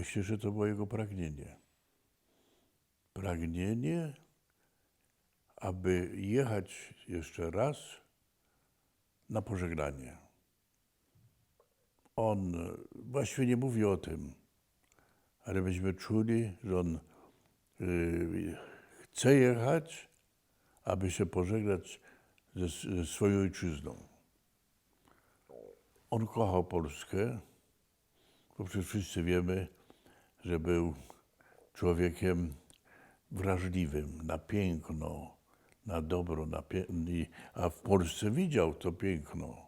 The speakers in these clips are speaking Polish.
Myślę, że to było jego pragnienie. Pragnienie, aby jechać jeszcze raz na pożegnanie. On właściwie nie mówi o tym, ale myśmy czuli, że on y, chce jechać, aby się pożegnać ze, ze swoją ojczyzną. On kochał Polskę, bo przecież wszyscy wiemy, że był człowiekiem wrażliwym na piękno, na dobro, na pie... a w Polsce widział to piękno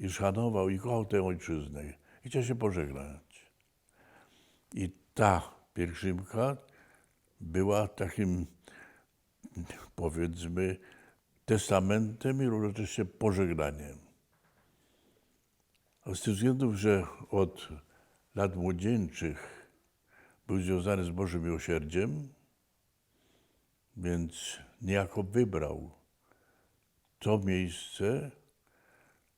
i szanował i kochał tę ojczyznę i chciał się pożegnać. I ta pielgrzymka była takim, powiedzmy, testamentem i równocześnie pożegnaniem. A z tych względów, że od lat młodzieńczych był związany z Bożym Miłosierdziem, więc niejako wybrał to miejsce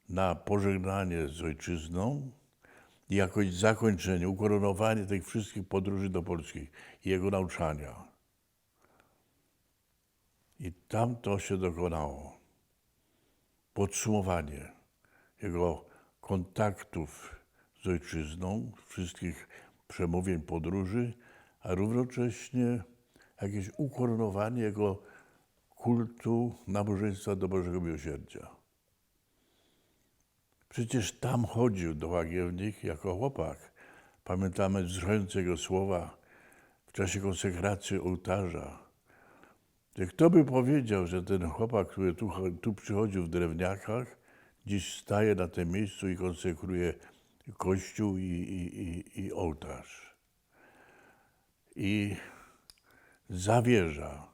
na pożegnanie z ojczyzną i jakoś zakończenie, ukoronowanie tych wszystkich podróży do Polski i jego nauczania. I tam to się dokonało. Podsumowanie jego kontaktów z ojczyzną, wszystkich przemówień podróży, a równocześnie jakieś ukoronowanie jego kultu nabożeństwa do Bożego Miłosierdzia. Przecież tam chodził do Łagiewnik jako chłopak. Pamiętamy wzruszające jego słowa w czasie konsekracji ołtarza. Kto by powiedział, że ten chłopak, który tu, tu przychodził w drewniakach, dziś staje na tym miejscu i konsekruje kościół i, i, i, i ołtarz. I zawierza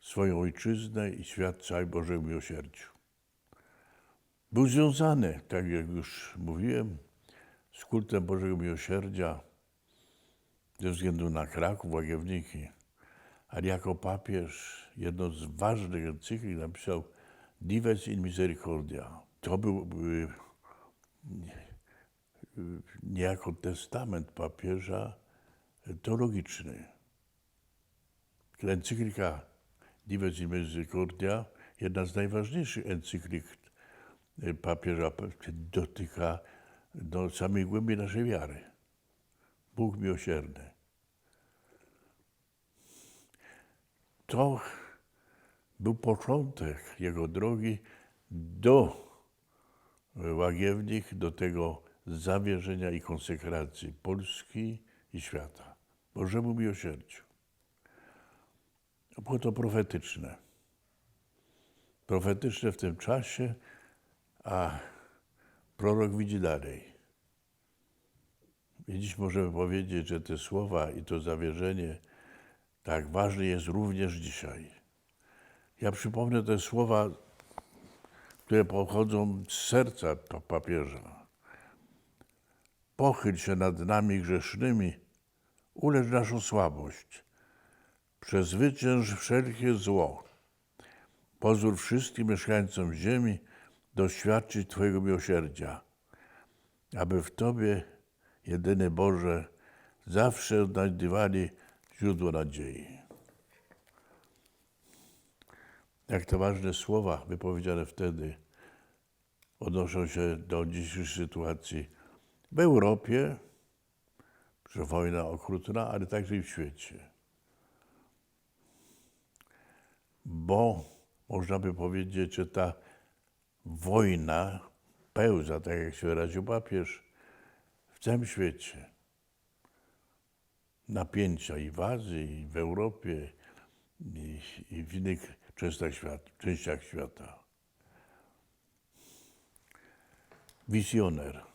swoją ojczyznę i świat całej Bożemu miłosierdziu. Był związany, tak jak już mówiłem, z kultem Bożego Miłosierdzia ze względu na Kraków, Łagiewniki. Ale jako papież jedną z ważnych encyklik napisał Dives in Misericordia. To był y, niejako testament papieża teologiczny. Encyklika Dives Misericordia, jedna z najważniejszych encyklik papieża, dotyka do samej głębi naszej wiary. Bóg miłosierny. To był początek jego drogi do Łagiewnik, do tego zawierzenia i konsekracji Polski i świata. Bożemu miłosierdziu. Było to profetyczne. Profetyczne w tym czasie, a prorok widzi dalej. I dziś możemy powiedzieć, że te słowa i to zawierzenie tak ważne jest również dzisiaj. Ja przypomnę te słowa, które pochodzą z serca pa- papieża. Pochyl się nad nami grzesznymi, ulecz naszą słabość, przezwycięż wszelkie zło. Pozwól wszystkim mieszkańcom ziemi doświadczyć Twojego miłosierdzia, aby w Tobie, jedyny Boże, zawsze znajdywali źródło nadziei. Jak te ważne słowa wypowiedziane wtedy odnoszą się do dzisiejszej sytuacji w Europie, że wojna okrutna, ale także i w świecie. Bo można by powiedzieć, że ta wojna pełza, tak jak się wyraził papież, w całym świecie. Napięcia i w Azji, i w Europie, i, i w innych częściach świata, częściach świata. Wizjoner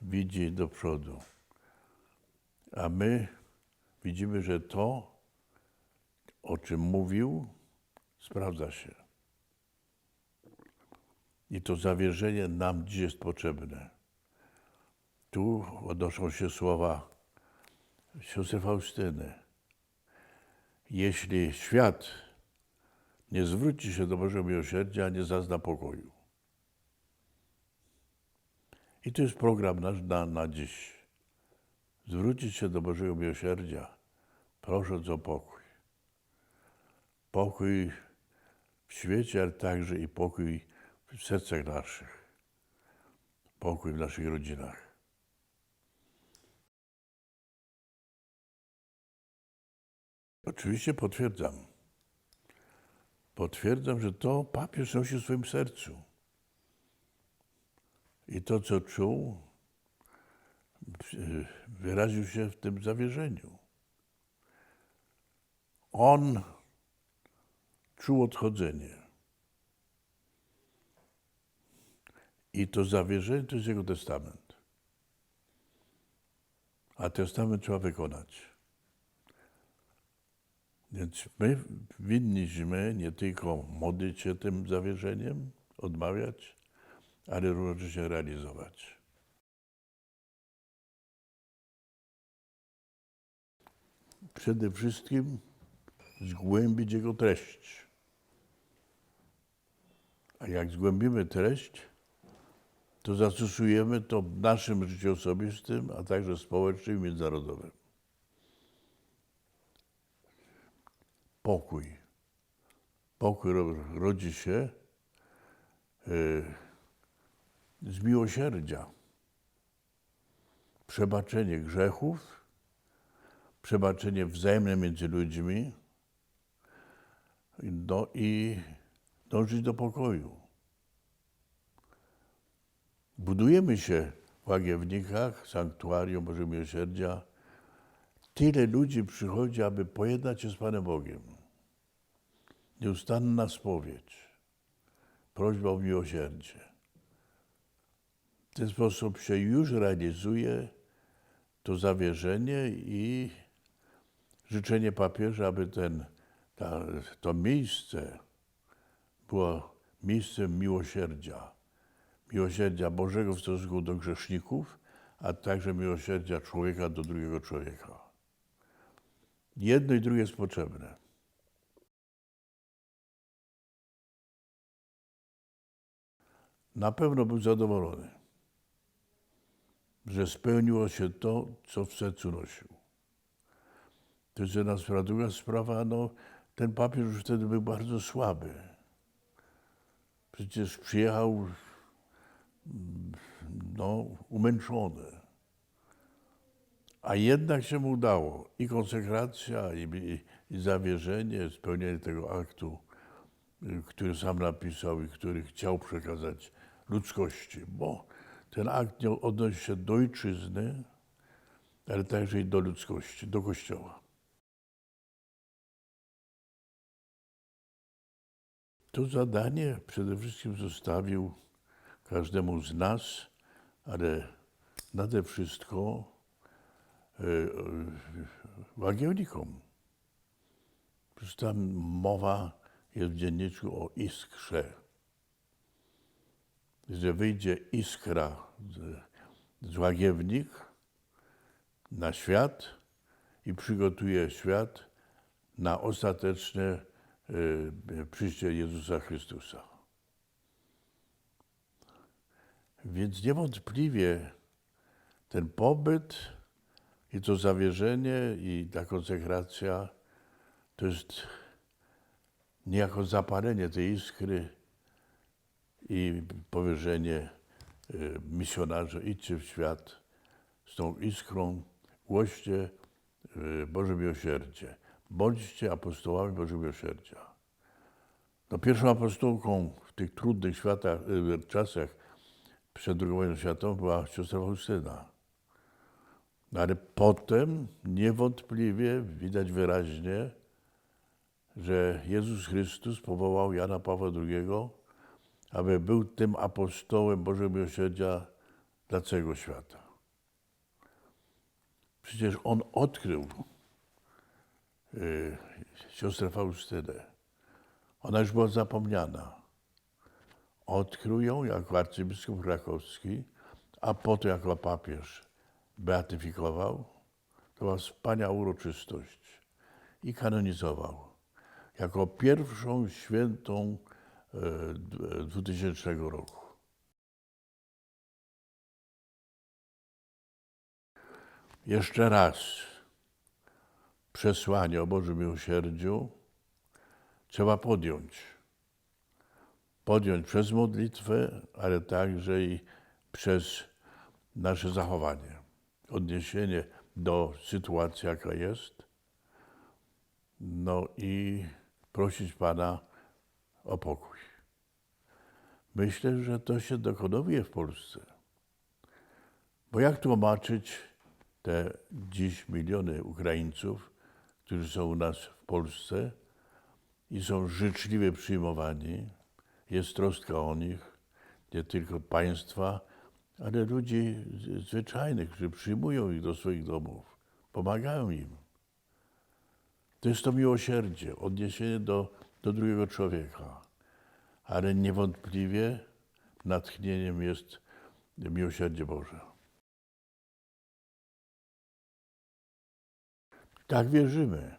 widzi do przodu, a my widzimy, że to, o czym mówił, sprawdza się. I to zawierzenie nam dziś jest potrzebne. Tu odnoszą się słowa siostry Faustyny. Jeśli świat nie zwróci się do Bożego Miłosierdzia, nie zazna pokoju. I to jest program nasz na, na dziś. zwrócić się do Bożego Miłosierdzia, prosząc o pokój. Pokój w świecie, ale także i pokój w sercach naszych. Pokój w naszych rodzinach. Oczywiście potwierdzam. Potwierdzam, że to papież nosi w swoim sercu. I to, co czuł, wyraził się w tym zawierzeniu. On czuł odchodzenie. I to zawierzenie to jest jego testament. A testament trzeba wykonać. Więc my winniśmy nie tylko modlić się tym zawierzeniem, odmawiać, ale równocześnie realizować. Przede wszystkim zgłębić jego treść. A jak zgłębimy treść, to zastosujemy to w naszym życiu osobistym, a także społecznym i międzynarodowym. Pokój. Pokój rodzi się z miłosierdzia. Przebaczenie grzechów, przebaczenie wzajemne między ludźmi no i dążyć do pokoju. Budujemy się w Łagiewnikach, sanktuarium Bożego Miłosierdzia. Tyle ludzi przychodzi, aby pojednać się z Panem Bogiem. Nieustanna spowiedź, prośba o miłosierdzie. W ten sposób się już realizuje to zawierzenie i życzenie papieża, aby ten, ta, to miejsce było miejscem miłosierdzia. Miłosierdzia Bożego w stosunku do grzeszników, a także miłosierdzia człowieka do drugiego człowieka. Jedno i drugie jest potrzebne. Na pewno był zadowolony, że spełniło się to, co w sercu nosił. To jest jedna sprawa. Druga sprawa, no, ten papież już wtedy był bardzo słaby. Przecież przyjechał no, umęczony. A jednak się mu udało i konsekracja, i, i, i zawierzenie, spełnienie tego aktu, który sam napisał i który chciał przekazać ludzkości, bo ten akt nie odnosi się do ojczyzny, ale także i do ludzkości, do Kościoła. To zadanie przede wszystkim zostawił każdemu z nas, ale nade wszystko łagiewnikom. Przecież tam mowa jest w dzienniczku o iskrze, że wyjdzie iskra z, z łagiewnik na świat i przygotuje świat na ostateczne y, przyjście Jezusa Chrystusa. Więc niewątpliwie ten pobyt i to zawierzenie i ta konsekracja to jest niejako zapalenie tej iskry i powierzenie y, misjonarzy, idźcie w świat z tą iskrą, głoście y, Boże Miłosierdzie. Bądźcie apostołami Bożego Miłosierdzia. No, pierwszą apostołką w tych trudnych światach, y, czasach przed II wojną światową była siostra Faustyna. No ale potem niewątpliwie widać wyraźnie, że Jezus Chrystus powołał Jana Pawła II, aby był tym apostołem Bożego Miłosierdzia dla całego świata. Przecież on odkrył y, siostrę Faustynę. Ona już była zapomniana. Odkrył ją jako arcybiskup krakowski, a potem jako papież beatyfikował. To była wspaniała uroczystość i kanonizował jako pierwszą świętą 2000 roku. jeszcze raz przesłanie o Bożym miłosierdziu trzeba podjąć. Podjąć przez modlitwę, ale także i przez nasze zachowanie. Odniesienie do sytuacji, jaka jest. No i prosić Pana o pokój. Myślę, że to się dokonuje w Polsce. Bo jak tłumaczyć te dziś miliony Ukraińców, którzy są u nas w Polsce i są życzliwie przyjmowani, jest troska o nich, nie tylko państwa, ale ludzi zwyczajnych, którzy przyjmują ich do swoich domów, pomagają im. To jest to miłosierdzie, odniesienie do, do drugiego człowieka. Ale niewątpliwie natchnieniem jest miłosierdzie Boże. Tak wierzymy.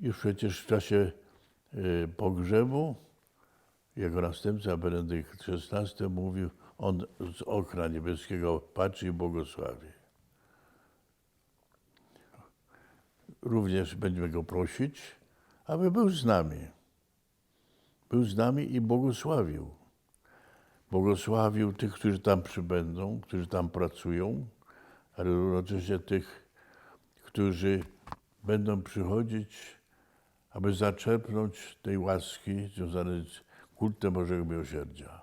Już przecież w czasie y, pogrzebu jego następca Benedykt XVI mówił, on z okna niebieskiego patrzy i błogosławi. Również będziemy go prosić, aby był z nami. Był z nami i błogosławił. Błogosławił tych, którzy tam przybędą, którzy tam pracują, ale równocześnie tych, którzy będą przychodzić, aby zaczerpnąć tej łaski związanej z kultem Bożego Miłosierdzia.